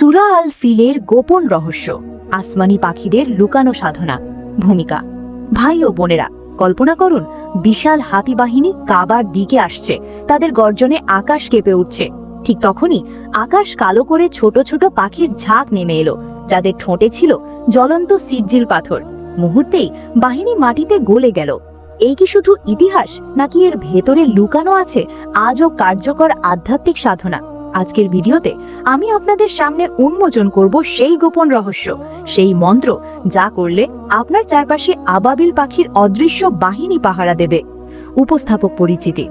সুরা আল ফিলের গোপন রহস্য, আসমানি পাখিদের লুকানো সাধনা, ভূমিকা। ভাই ও বোনেরা, কল্পনা করুন, বিশাল হাতি বাহিনী কাবার দিকে আসছে, তাদের গর্জনে আকাশ কেঁপে উঠছে। ঠিক তখনই আকাশ কালো করে ছোট ছোট পাখির ঝাঁক নেমে এলো, যাদের ঠোঁটে ছিল জ্বলন্ত সিজ্জিল পাথর। মুহূর্তেই বাহিনী মাটিতে গলে গেল। এই কি শুধু ইতিহাস, নাকি এর ভেতরে লুকানো আছে আজও কার্যকর আধ্যাত্মিক সাধনা? আজকের ভিডিওতে আমি আপনাদের সামনে উন্মোচন করব সেই গোপন রহস্য, সেই মন্ত্র যা করলে আপনার চারপাশে আবাবিল পাখির অদৃশ্য বাহিনী পাহারা দেবে। উপস্থাপক পরিচিতি,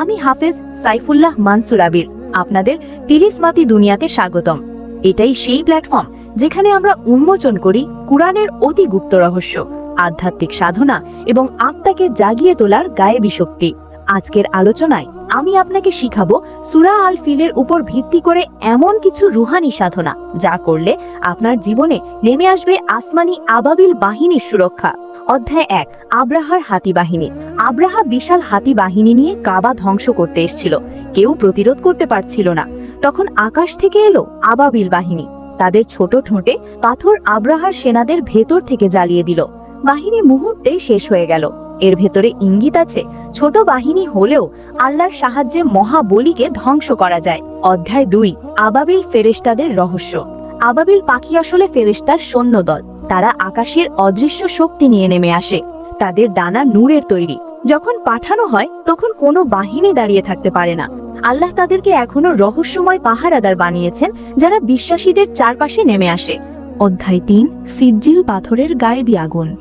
আমি হাফেজ সাইফুল্লাহ মানসুর আবির, আপনাদের তিলিসমাতি দুনিয়াতে স্বাগতম। এটাই সেই প্ল্যাটফর্ম যেখানে আমরা উন্মোচন করি কুরআনের অতি গুপ্ত রহস্য, আধ্যাত্মিক সাধনা এবং আত্মাকে জাগিয়ে তোলার গায়েবী শক্তি। আজকের আলোচনায় আমি আপনাকে শিখাবো সুরা আল ফিলের উপর ভিত্তি করে এমন কিছু রুহানি সাধনা, যা করলে আপনার জীবনে নেমে আসবে আসমানি আবাবিল বাহিনীর সুরক্ষা। অধ্যায় এক, আব্রাহার হাতি বাহিনী। আব্রাহা বিশাল হাতি বাহিনী নিয়ে কাবা ধ্বংস করতে এসেছিল। কেউ প্রতিরোধ করতে পারছিল না। তখন আকাশ থেকে এলো আবাবিল বাহিনী। তাদের ছোট ঠোঁটে পাথর আব্রাহার সেনাদের ভেতর থেকে জ্বালিয়ে দিল। বাহিনী মুহূর্তে শেষ হয়ে গেল। এর ভেতরে ইঙ্গিত আছে, ছোট বাহিনী হলেও আল্লাহর সাহায্যে মহাবলিকে ধ্বংস করা যায়। অধ্যায় দুই, আবাবিল ফেরেশতাদের রহস্য। আবাবিল পাখি আসলে ফেরেশতার সৈন্যদল। তারা আকাশের অদৃশ্য শক্তি নিয়ে নেমে আসে। তাদের ডানা নূরের তৈরি। যখন পাঠানো হয়, তখন কোনো বাহিনী দাঁড়িয়ে থাকতে পারে না। আল্লাহ তাদেরকে এখনও রহস্যময় পাহারাদার বানিয়েছেন, যারা বিশ্বাসীদের চারপাশে নেমে আসে। অধ্যায় তিন, সিজ্জিল পাথরের গায়েবী আগুন।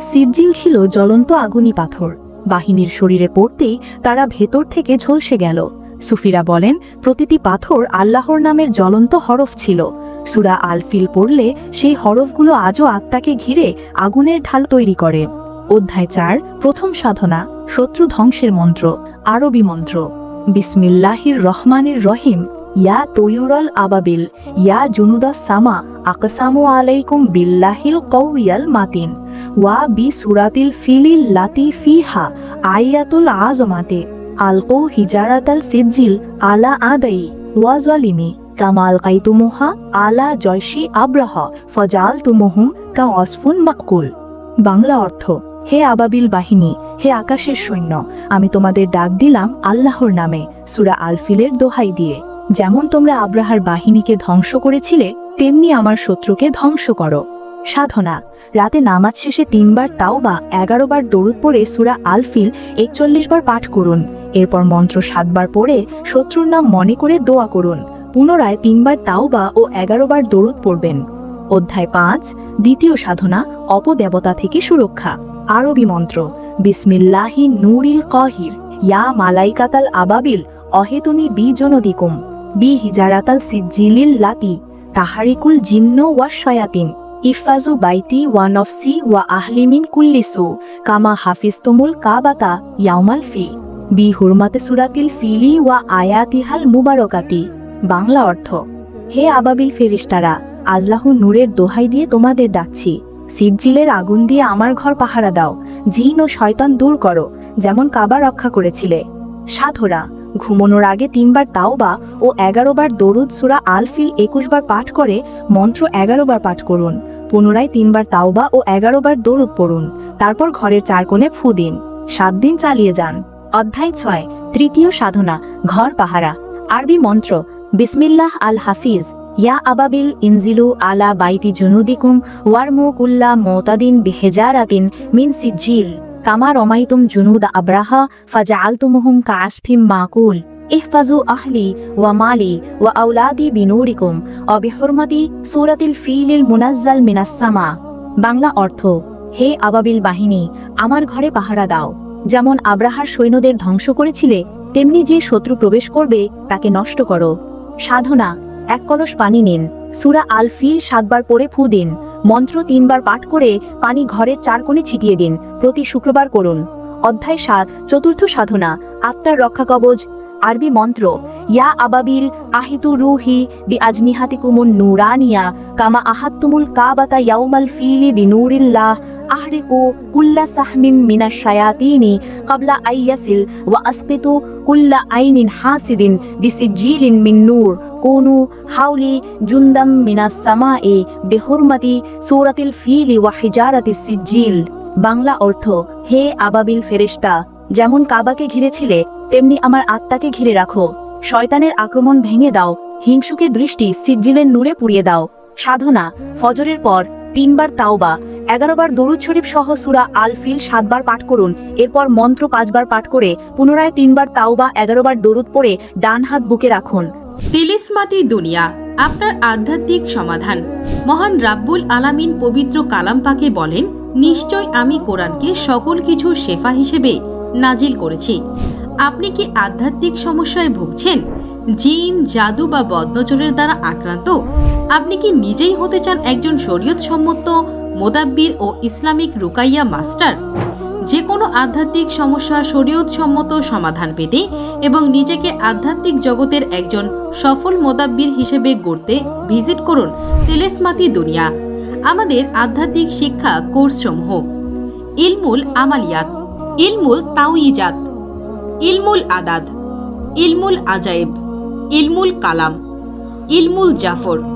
সিজ্জিল ছিল জ্বলন্ত আগুনি পাথর। বাহিনীর শরীরে পড়তেই তারা ভেতর থেকে ঝলসে গেল। সুফিরা বলেন, প্রতিটি পাথর আল্লাহর নামের জ্বলন্ত হরফ ছিল। সুরা আলফিল পড়লে সেই হরফগুলো আজও আত্মাকে ঘিরে আগুনের ঢাল তৈরি করে। অধ্যায় চার, প্রথম সাধনা, শত্রু ধ্বংসের মন্ত্র, আরবি মন্ত্র। বিসমিল্লাহির রহমানের রহিম। ইয়া তৈয়ুরল আবাবিল, ইয়া জুনুদা সামা, আকসামু আলাইকুম বিল্লাহিল কৌয়াল মাতিন, ওয়া বি সুরাতিল ফিলিল লাতি ফিহা, আয়াতুল আজমাতে আলকো হিজারাতাল সিজ্জিল আলা আদাই, ওয়া জালিমি কামাল কাইতুমুহা আলা জয়সি আব্রাহ ফজাল তুমুহুম কা অসফুন মাকুল। বাংলা অর্থ, হে আবাবিল বাহিনী, হে আকাশের সৈন্য, আমি তোমাদের ডাক দিলাম আল্লাহর নামে, সুরা আলফিলের দোহাই দিয়ে। যেমন তোমরা আব্রাহার বাহিনীকে ধ্বংস করেছিলে, তেমনি আমার শত্রুকে ধ্বংস করো। সাধনা, রাতে নামাজ শেষে তিনবার তাও বা এগারো বার দরুদ পড়ে সুরা আলফিল একচল্লিশ বার পাঠ করুন। এরপর মন্ত্র সাতবার পড়ে শত্রুর নাম মনে করে দোয়া করুন। পুনরায় তিনবার তাওবা ও এগারো বার দরুদ পড়বেন। অধ্যায় পাঁচ, দ্বিতীয় সাধনা, অপদেবতা থেকে সুরক্ষা। আরবি মন্ত্র, বিসমিল্লাহি নুরিল কহির, ইয়া মালাইকাতাল আবাবিল অহেতুনি বি জনদিকুম বি হিজারাতাল সিজ্জিলিল লাতি তাহারিকুল জিন্ন ওয়া শয়াতিন ইফাজু বাইতি ওয়ান অফ সি ওয়া আহলিমিন কুল্লিসু কামা হাফিজতুমুল কাবাতা ইয়াউমাল ফি বি হুরমাতে সুরাতিল ফিলি ওয়া আয়াতিহাল মুবারকাতি বাংলা অর্থ, হে আবাবিল ফেরিস্তারা আজলাহু নূরের দোহাই দিয়ে তোমাদের ডাকছি। সিজ্জিলের আগুন দিয়ে আমার ঘর পাহারা দাও। জিন ও শয়তান দূর করো, যেমন কাবা রক্ষা করেছিলে। সাধরা ঘুমনোর আগে তিনবার তাওবা ও এগারো বার দরুদ সুরা আলফিল একুশ বার পাঠ করে মন্ত্র এগারো বার পাঠ করুন। পুনরায় তিনবার তাওবা ও এগারো বার দরুদ পড়ুন। তারপর ঘরের চার কোণে ফু দিন। সাত দিন চালিয়ে যান। অধ্যায় ছয়, তৃতীয় সাধনা, ঘর পাহারা। আরবি মন্ত্র, বিসমিল্লাহ আল হাফিজ ইয়া আবাবিল ইনজিলু আলা বাইতি জুনুদিকুম ওয়ারমু কুল্লা মোতাদিন বিহেজারাতিন মিন সিজিল কামা রমাইতুম জুনুদ আব্রাহা ফাজা আলতুমুহুম কাশফিম মাকুল। ইহফাজু আহলি ওয়া মালি ওয়া আউলাদি বিনুরিকুম। অবিহরমতি সুরাতিল ফিলিল মুনাজ্জাল মিনাসসামা বাংলা অর্থ, হে আবাবিল বাহিনী, আমার ঘরে পাহারা দাও। যেমন আব্রাহার সৈন্যদের ধ্বংস করেছিলে, তেমনি যে শত্রু প্রবেশ করবে, তাকে নষ্ট করো। সাধনা, এক কলস পানি নিন। সুরা আল ফিল সাতবার পরে ফু দিন। মন্ত্র তিনবার পাঠ করে পানি ঘরের চার কোণে ছিটিয়ে দিন। প্রতি শুক্রবার করুন। অধ্যায় সাত, চতুর্থ সাধনা, আত্মার রক্ষা কবজ আরবি মন্ত্র, ইয়া আবাবিল আহিতু রুহি বি আজনিহাতিকুমুন নুরানিয়া, কামা আহাত্তুমুল কাবাতা ইয়াউমাল ফিলি বিনুরিল্লাহ আহরিকু কুল্লা সাহমিম মিনা শায়াতিনি কাবলা আইয়াসিল ওয়া আসকিতু কুল্লা আইনিন হাসিদিন বিসিজিলিন মিন নূর কোনু হাউলি জুন্দাম মিনাস সামায়ে বেহুরমতি সূরাতিল ফিলি ওয়া হিজারাতি সিজিল বাংলা অর্থ, হে আবাবিল ফেরেশতা, যেমন কাবাকে ঘিরেছিলে, তেমনি আমার আত্মাকে ঘিরে রাখো। শয়তানের আক্রমণ ভেঙে দাও, হিংসুকের দৃষ্টি সিজ্জিলের নূরে পুড়িয়ে দাও। সাধনা, ফজরের পর তিনবার তাওবা এগারোবার দরুদ শরীফ সহ সুরা আল ফিল সাতবার পাঠ করুন, এরপর মন্ত্র পাঁচবার পাঠ করে পুনরায় তিনবার তাও তাওবা, এগারোবার দরুদ পড়ে ডান হাত বুকে রাখুন। তিলিসমাতি দুনিয়া, আপনার আধ্যাত্মিক সমাধান। মহান রাব্বুল আলামিন পবিত্র কালাম পাকে বলেন, নিশ্চয় আমি কোরআনকে সকল কিছু শেফা হিসেবে নাজিল করেছি। আপনি কি আধ্যাত্মিক সমস্যায় ভুগছেন? জিন, জাদু বা বদনজরের দ্বারা আক্রান্ত? আপনি কি নিজেই হতে চান একজন শরীয়ত সম্মত মোদাব্বির ও ইসলামিক রুকাইয়া মাস্টার? যে কোনো আধ্যাত্মিক সমস্যার শরীয়ত সম্মত সমাধান পেতে এবং নিজেকে আধ্যাত্মিক জগতের একজন সফল মোদাব্বির হিসেবে গড়তে ভিজিট করুন তেলেসমাতি দুনিয়া, আমাদের আধ্যাত্মিক শিক্ষা কোর্সসমূহ। ইলমুল আমালিয়াত, ইলমুল তাওইজাত ইলমুল আদাদ ইলমুল আজায়েব, ইলমুল কালাম, ইলমুল জাফর।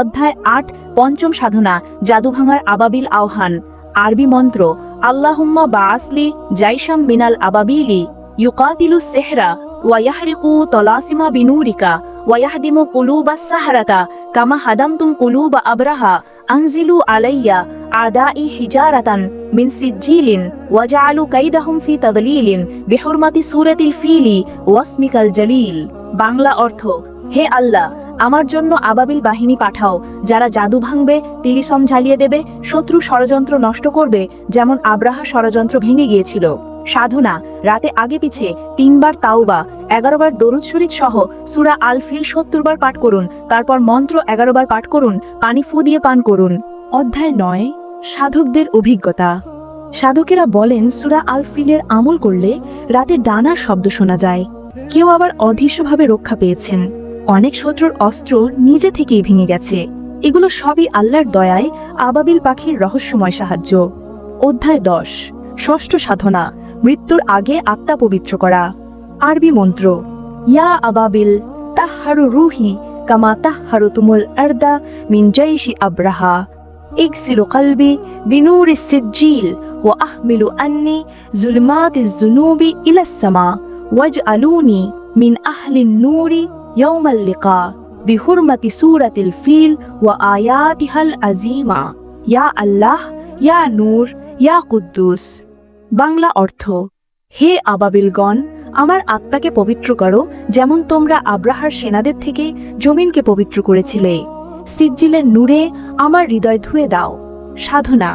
অধ্যায় আট, পঞ্চম সাধনা জাদু ভাঙার আবাবিল আহ্বান। আরবি মন্ত্র, আল্লাহুম্মা বাসলি জাইশাম মিনাল আবাবিলি ইউকাতিলু সেহরা ওয়াইয়াহরিকু তলাসিমা বিনুরিকা ওয়াইয়াহদিমু কুলুবাস সাহারাতা কামা হাদামতুম কুলুবা আবরাহা আনজিলু আলাইয়া আদাই হিজারাতান মিন সিজ্জিলিন ওয়াজআলু কাইদাহুম ফি তাদলিলিন বিহুরমাতি সূরাতিল ফিলি ওয়াসমিকাল জলিল। বাংলা অর্থ, হে আল্লাহ আমার জন্য আবাবিল বাহিনী পাঠাও, যারা জাদু ভাঙবে, তিলিসম ঝালিয়ে দেবে, শত্রু ষড়যন্ত্র নষ্ট করবে, যেমন আব্রাহা ষড়যন্ত্র ভেঙে গিয়েছিল। সাধনা, রাতে আগে পিছে, তিনবার তাওবা, এগারোবার দরুদ শরীফ সহ সুরা আল ফিল সত্তর বার পাঠ করুন, তারপর মন্ত্র এগারোবার পাঠ করুন, পানি ফু দিয়ে পান করুন। অধ্যায় নয়, সাধকদের অভিজ্ঞতা। সাধকেরা বলেন, সুরা আল ফিলের আমল করলে রাতে ডানার শব্দ শোনা যায়। কেউ আবার অদৃশ্যভাবে রক্ষা পেয়েছেন। অনেক শত্রুর অস্ত্র নিজে থেকেই ভেঙে গেছে এগুলো সবই আল্লাহর দয়ায় আবাবিল পাখির রহস্যময় সাহায্য অধ্যায় দশ ষষ্ঠ সাধনা মৃত্যুর আগে আত্মা পবিত্র করা আরবি মন্ত্র ইয়া আবাবিল তাহারু রুহি কামা তাহারু তুমুল আর্দা মিন জৈশি আব্রাহা اغسل قلبي بنور السجيل وأحمل أني ظلمات الذنوب إلى السماء واجعلوني من أهل النور يوم اللقاء بحرمة سورة الفيل وآياتها العظيمة يا الله يا নূর ইয়া কুদ্দুস বাংলা অর্থ হে আবাবিলগণ আমার আত্মাকে পবিত্র করো যেমন তোমরা আব্রাহার সেনাদের থেকে জমিনকে পবিত্র করেছিলে সিজ্জিলের নূরে আমার হৃদয় ধুয়ে দাও সাধনা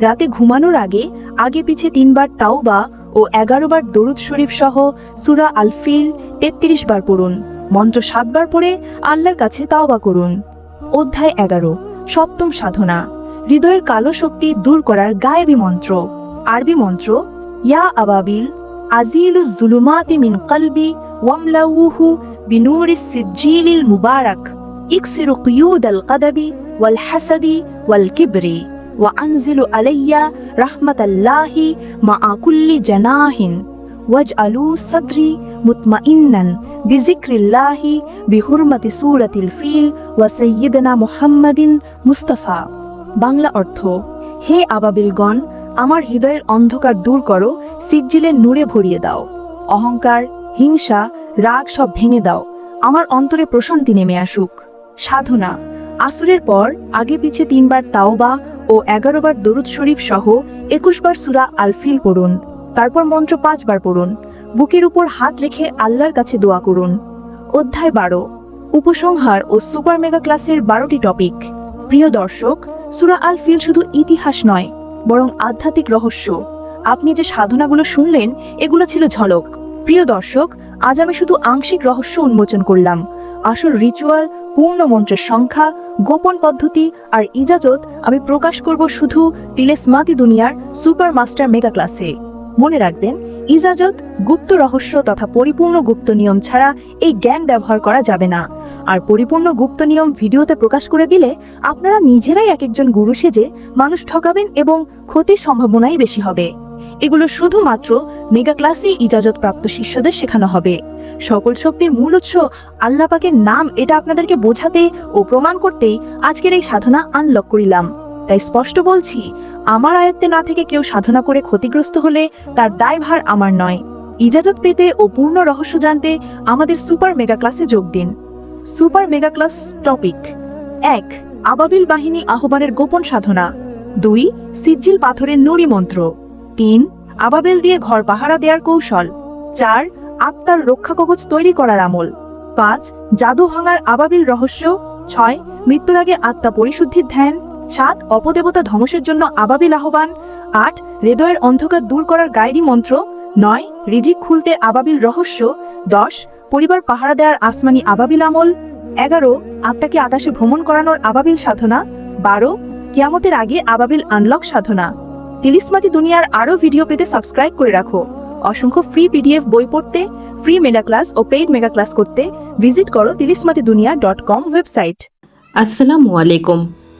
রাতে ঘুমানোর আগে আগে পিছে তিনবার তাওবা ও এগারো বার দরুদ শরীফ সহ সুরা আলফিল তেত্রিশ বার পড়ুন মন্ত্র সাতবার পড়ে আল্লাহর কাছে তাওবা করুন অধ্যায় এগারো সপ্তম সাধনা হৃদয়ের কালো শক্তি দূর করার গায়েবী মন্ত্র আরবি মন্ত্র ইয়া আবাবিল আজিলু জুলুমাতি মিন কলবি ওয়ামলাউহু বিনুরিস সিজ্জিলিল মুবারাক اكسر قيود القدب والحسد والكبر وأنزل علي رحمة الله مع كل جناح ওয়াজ আলু সদরি মুতমা ইন্নান বিজিক্রিল্লাহি বিহুরমতি সুরাতিল ফিল ওয়া সৈয়দনা মুহাম্মাদিন মুস্তাফা বাংলা অর্থ, হে আবাবিলগণ, আমার হৃদয়ের অন্ধকার দূর করো, সিজ্জিলের নূরে ভরিয়ে দাও। অহংকার, হিংসা, রাগ সব ভেঙে দাও। আমার অন্তরে প্রশান্তি নেমে আসুক। সাধনা, আসুরের পর আগে পিছে তিনবার তাওবা ও এগারোবার দরুদ শরীফ সহ একুশবার সুরা আলফিল পড়ুন। তারপর মন্ত্র পাঁচবার পড়ুন। বুকের উপর হাত রেখে আল্লাহর কাছে দোয়া করুন। অধ্যায় বারো। উপসংহার ও সুপার মেগা ক্লাসের বারোটি টপিক। প্রিয় দর্শক, সুরা আল ফিল শুধু ইতিহাস নয়, বরং আধ্যাত্মিক রহস্য। আপনি যে সাধনাগুলো শুনলেন, এগুলো ছিল ঝলক। প্রিয় দর্শক, আজ আমি শুধু আংশিক রহস্য উন্মোচন করলাম। আসল রিচুয়াল পূর্ণ মন্ত্রের সংখ্যা, গোপন পদ্ধতি আর ইজাজত আমি প্রকাশ করব শুধু তিলেসমাতি দুনিয়ার সুপার মাস্টার মেগা ক্লাসে। মনে রাখবেন, ইজাজত, গুপ্ত রহস্য তথা পরিপূর্ণ গুপ্ত নিয়ম ছাড়া এই জ্ঞান ব্যবহার করা যাবে না। আর পরিপূর্ণ গুপ্ত নিয়ম ভিডিওতে প্রকাশ করে দিলে আপনারা নিজেরাই এক একজন গুরু সেজে মানুষ ঠকাবেন এবং ক্ষতির সম্ভাবনাই বেশি হবে। এগুলো শুধুমাত্র মেগা ক্লাসে ইজাজত প্রাপ্ত শিষ্যদের শেখানো হবে। সকল শক্তির মূল উৎস আল্লাহ পাকের নাম এটা আপনাদেরকে বোঝাতে ও প্রমাণ করতেই আজকের এই সাধনা আনলক করিলাম। তাই স্পষ্ট বলছি আমার আয়ত্তে না থেকে কেউ সাধনা করে ক্ষতিগ্রস্ত হলে তার দায়ভার আমার নয়। ইজাজত পেতে ও পূর্ণ রহস্য জানতে আমাদের সুপার মেগা ক্লাসে যোগ দিন। Super mega class topic. এক, আবাবিল বাহিনী আহ্বানের গোপন সাধনা। দুই, সিজ্জিল পাথরের নুড়ি মন্ত্র। তিন, আবাবেল দিয়ে ঘর পাহারা দেওয়ার কৌশল। চার, আত্মার রক্ষা কবচ তৈরি করার আমল। পাঁচ, জাদু ভাঙার আবাবিল রহস্য। ছয়, মৃত্যুর আগে আত্মা পরিশুদ্ধির ধ্যান। সাত, অপদেবতা ধ্বংসের জন্য আবাবিল আহ্বান আট, হৃদয়ের অন্ধকার দূর করার গায়রি মন্ত্র। নয়, রিজিক খুলতে আবাবিল রহস্য। দশ, পরিবার পাহারা দেওয়ার আসমানি আবাবিল আমল। এগারো, আত্মাকে আকাশে ভ্রমণ করানোর আবাবিল সাধনা। বারো, কিয়ামতের আগে আবাবিল আনলক সাধনা। তিলিসমাতি দুনিয়ার আরও ভিডিও পেতে সাবস্ক্রাইব করে রাখো। অসংখ্য ফ্রি পিডিএফ বই পড়তে ফ্রি মেগা ক্লাস ও পেইড মেগা ক্লাস করতে ভিজিট করো তিলিসমাতি দুনিয়া ডট কম ওয়েবসাইট আসসালামু আলাইকুম।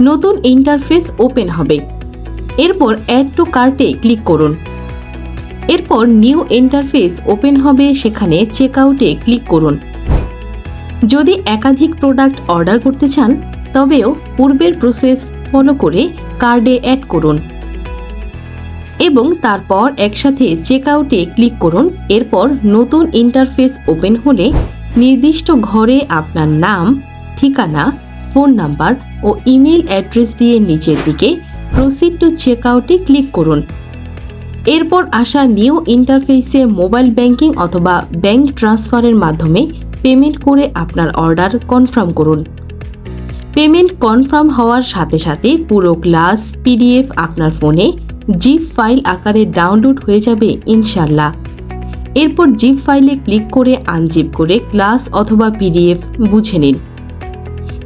নতুন ইন্টারফেস ওপেন হবে। এরপর অ্যাড টু কার্টে ক্লিক করুন। এরপর নিউ ইন্টারফেস ওপেন হবে, সেখানে চেক আউটে ক্লিক করুন। যদি একাধিক প্রোডাক্ট অর্ডার করতে চান, তবেও পূর্বের প্রসেস ফলো করে কার্ডে অ্যাড করুন। এবং তারপর একসাথে চেক আউটে ক্লিক করুন। এরপর নতুন ইন্টারফেস ওপেন হলে নির্দিষ্ট ঘরে আপনার নাম, ঠিকানা ফোন নাম্বার ও ইমেল অ্যাড্রেস দিয়ে নিচের দিকে প্রসিড টু চেক আউটে ক্লিক করুন। এরপর আসা নিউ ইন্টারফেসে মোবাইল ব্যাংকিং অথবা ব্যাংক ট্রান্সফারের মাধ্যমে পেমেন্ট করে আপনার অর্ডার কনফার্ম করুন। পেমেন্ট কনফার্ম হওয়ার সাথে সাথে পুরো ক্লাস, পিডিএফ আপনার ফোনে জিপ ফাইল আকারে ডাউনলোড হয়ে যাবে ইনশাল্লাহ এরপর জিপ ফাইলে ক্লিক করে আনজিপ করে ক্লাস অথবা পিডিএফ বুঝে নিন।